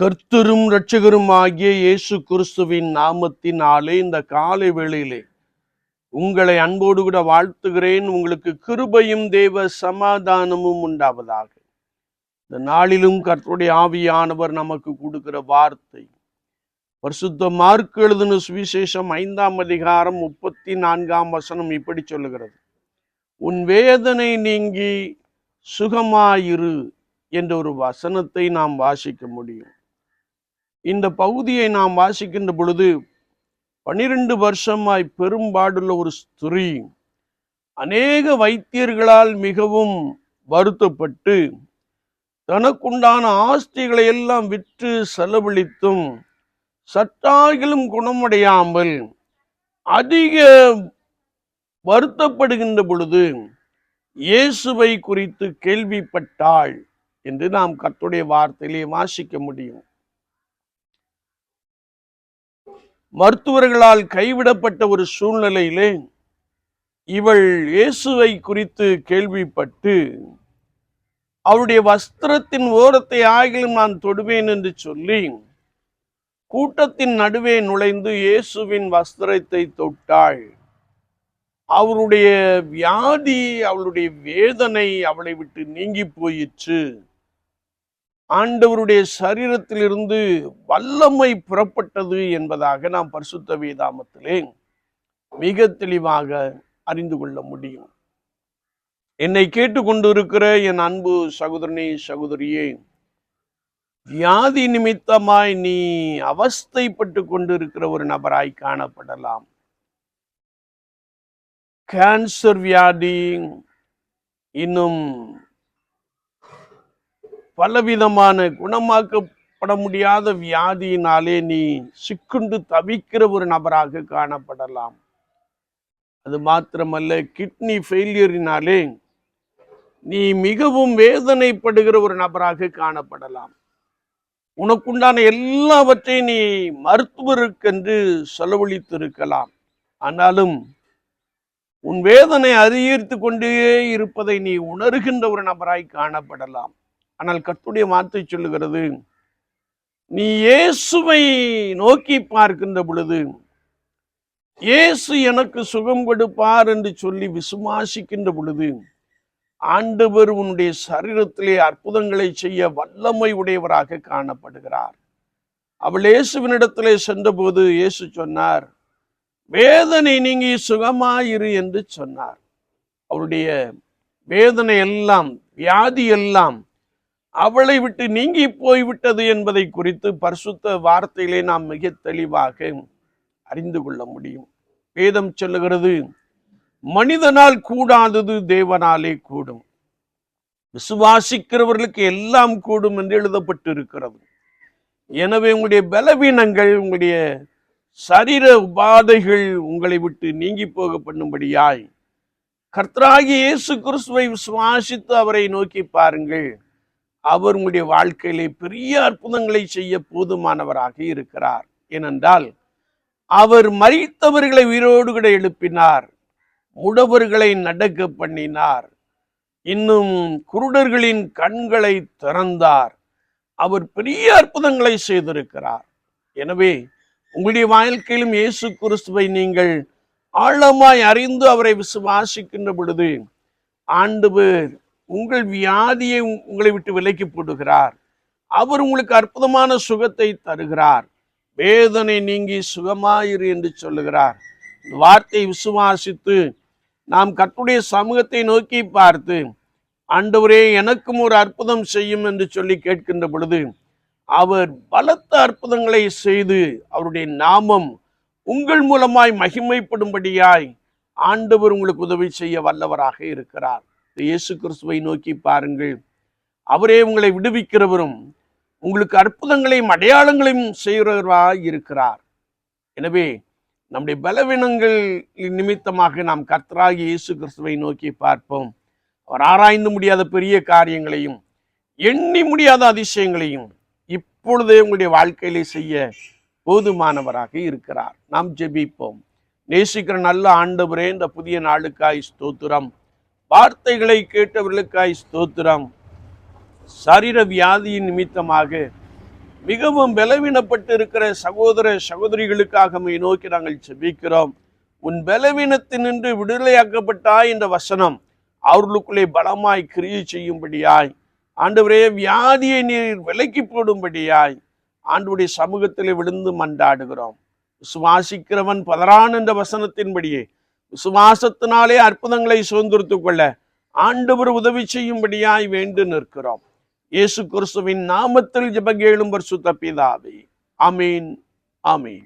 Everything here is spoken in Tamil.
கர்த்தரும் இரட்சகரும் ஆகிய இயேசு கிறிஸ்துவின் நாமத்தினாலே இந்த காலை வேளையிலே உங்களை அன்போடு கூட வாழ்த்துகிறேன். உங்களுக்கு கிருபையும் தேவ சமாதானமும் உண்டாவதாக. இந்த நாளிலும் கர்த்தருடைய ஆவியானவர் நமக்கு கொடுக்கிற வார்த்தை. பரிசுத்த மார்க் எழுதின சுவிசேஷம் ஐந்தாம் அதிகாரம் முப்பத்தி நான்காம் வசனம் இப்படி சொல்லுகிறது. உன் வேதனை நீங்கி சுகமாயிரு என்ற ஒரு வசனத்தை நாம் வாசிக்க முடியும். இந்த பகுதியை நாம் வாசிக்கின்ற பொழுது பனிரெண்டு வருஷமாய் பெரும்பாடுள்ள ஒரு ஸ்திரீ அநேக வைத்தியர்களால் மிகவும் வருத்தப்பட்டு தனக்குண்டான ஆஸ்திகளை எல்லாம் விற்று செலவழித்தும் சற்றாகிலும் குணமடையாமல் அதிக வருத்தப்படுகின்ற பொழுது இயேசுவை குறித்து கேள்விப்பட்டாள் என்று நாம் கத்துடைய வார்த்தையிலே வாசிக்க முடியும். மருத்துவர்களால் கைவிடப்பட்ட ஒரு சூழ்நிலையிலே இவள் இயேசுவை குறித்து கேள்விப்பட்டு அவருடைய வஸ்திரத்தின் ஓரத்தை ஆகிலும் நான் தொடுவேன் என்று சொல்லி கூட்டத்தின் நடுவே நுழைந்து இயேசுவின் வஸ்திரத்தை தொட்டாள். அவருடைய வியாதி அவளுடைய வேதனை அவளை விட்டு நீங்கி போயிற்று. ஆண்டவருடைய சரீரத்திலிருந்து வல்லமை புறப்பட்டது என்பதாக நாம் பரிசுத்த வேதாமத்திலே மிக தெளிவாக அறிந்து கொள்ள முடியும். என்னை கேட்டுக்கொண்டிருக்கிற என் அன்பு சகோதரனே சகோதரியே வியாதி நிமித்தமாய் நீ அவஸ்தைப்பட்டு கொண்டிருக்கிற ஒரு நபராய் காணப்படலாம். கேன்சர் வியாதி இன்னும் பலவிதமான குணமாக்கப்பட முடியாத வியாதியினாலே நீ சிக்குண்டு தவிக்கிற ஒரு நபராக காணப்படலாம். அது மாத்திரமல்ல கிட்னி ஃபெயிலியரினாலே நீ மிகவும் வேதனைப்படுகிற ஒரு நபராக காணப்படலாம். உனக்குண்டான எல்லாவற்றையும் நீ மருத்துவருக்கென்று செலவழித்திருக்கலாம். ஆனாலும் உன் வேதனை அதிகரித்து கொண்டே இருப்பதை நீ உணர்கின்ற ஒரு நபராய் காணப்படலாம். ஆனால் கத்துடைய வார்த்தை சொல்லுகிறது நீ இயேசுவை நோக்கி பார்க்கின்ற பொழுது இயேசு எனக்கு சுகம் கொடுப்பார் என்று சொல்லி விசுவாசிக்கின்ற பொழுது ஆண்டவர் உன்னுடைய சரீரத்திலே அற்புதங்களை செய்ய வல்லமை உடையவராக காணப்படுகிறார். அவள் இயேசுவினிடத்திலே சென்றபோது இயேசு சொன்னார் வேதனை நீங்கி சுகமாயிரு என்று சொன்னார். அவருடைய வேதனை எல்லாம் வியாதி எல்லாம் அவளை விட்டு நீங்கி போய்விட்டது என்பதை குறித்து பரிசுத்த வார்த்தையிலே நாம் மிக தெளிவாக அறிந்து கொள்ள முடியும். வேதம் சொல்லுகிறது மனிதனால் கூடாதது தேவனாலே கூடும். விசுவாசிக்கிறவர்களுக்கு எல்லாம் கூடும் என்று எழுதப்பட்டு இருக்கிறது எனவே உங்களுடைய பலவீனங்கள் உங்களுடைய சரீர உபாதைகள் உங்களை விட்டு நீங்கி போக பண்ணும்படியாய் கர்த்தராகி இயேசு கிறிஸ்துவை விசுவாசித்து அவரை நோக்கி பாருங்கள். அவர் உங்களுடைய வாழ்க்கையிலே பெரிய அற்புதங்களை செய்ய போதுமானவராக இருக்கிறார். ஏனென்றால் அவர் மறித்தவர்களை உயிரோடு கூட எழுப்பினார். முடவர்களை நடக்க பண்ணினார். இன்னும் குருடர்களின் கண்களை திறந்தார். அவர் பெரிய அற்புதங்களை செய்திருக்கிறார். எனவே உங்களுடைய வாழ்க்கையிலும் இயேசு கிறிஸ்துவை நீங்கள் ஆழமாய் அறிந்து அவரை விசுவாசிக்கின்ற பொழுது ஆண்டவர் உங்கள் வியாதியை உங்களை விட்டு விலக்கி போடுகிறார். அவர் உங்களுக்கு அற்புதமான சுகத்தை தருகிறார். வேதனை நீங்கி சுகமாயிரு என்று சொல்லுகிறார். இந்த வார்த்தை விசுவாசித்து நாம் கர்த்தருடைய சமூகத்தை நோக்கி பார்த்து ஆண்டவரே எனக்கும் ஒரு அற்புதம் செய்யும் என்று சொல்லி கேட்கின்ற பொழுது அவர் பலத்த அற்புதங்களை செய்து அவருடைய நாமம் உங்கள் மூலமாய் மகிமைப்படும்படியாய் ஆண்டவர் உங்களுக்கு உதவி செய்ய வல்லவராக இருக்கிறார். இயேசு கிறிஸ்துவை நோக்கி பாருங்கள். அவரே உங்களை விடுவிக்கிறவரும் உங்களுக்கு அற்புதங்களையும் அடையாளங்களையும் செய்கிறவராய் இருக்கிறார். எனவே நம்முடைய பலவீனங்கள் நிமித்தமாக நாம் கர்த்தராகி இயேசு கிறிஸ்துவை நோக்கி பார்ப்போம். அவர் ஆராய்ந்து முடியாத பெரிய காரியங்களையும் எண்ணி முடியாத அதிசயங்களையும் இப்பொழுதே உங்களுடைய வாழ்க்கையிலே செய்ய போதுமானவராக இருக்கிறார். நாம் ஜெபிப்போம். நேசிக்கிற நல்ல ஆண்டவரே இந்த புதிய நாளுக்காய் ஸ்தோத்திரம். வார்த்தைகளை கேட்டவர்களுக்காய் ஸ்தோத்திரம். சரீர வியாதியின் நிமித்தமாக மிகவும் பலவீனப்பட்டு இருக்கிற சகோதர சகோதரிகளுக்காக நோக்கி நாங்கள் செபிக்கிறோம் உன் பலவீனத்தினின்று விடுதலையாக்கப்பட்டாய் என்ற வசனம் அவர்களுக்குள்ளே பலமாய் கிரியை செய்யும்படியாய் ஆண்டவரே வியாதியை நீர் விலக்கி போடும்படியாய் ஆண்டுடைய சமூகத்திலே விழுந்து மண்டாடுகிறோம் சுவாசிக்கிறவன் பதறான் என்ற வசனத்தின்படியே விசுவாசத்தினாலே அற்புதங்களை சுதந்திரத்துக் கொள்ள ஆண்டவர் உதவி செய்யும்படியாய் வேண்டு நிற்கிறோம். இயேசு கிறிஸ்துவின் நாமத்தில் ஜபகேளும் பரிசுத்த பிதாவே. அமீன் அமீன்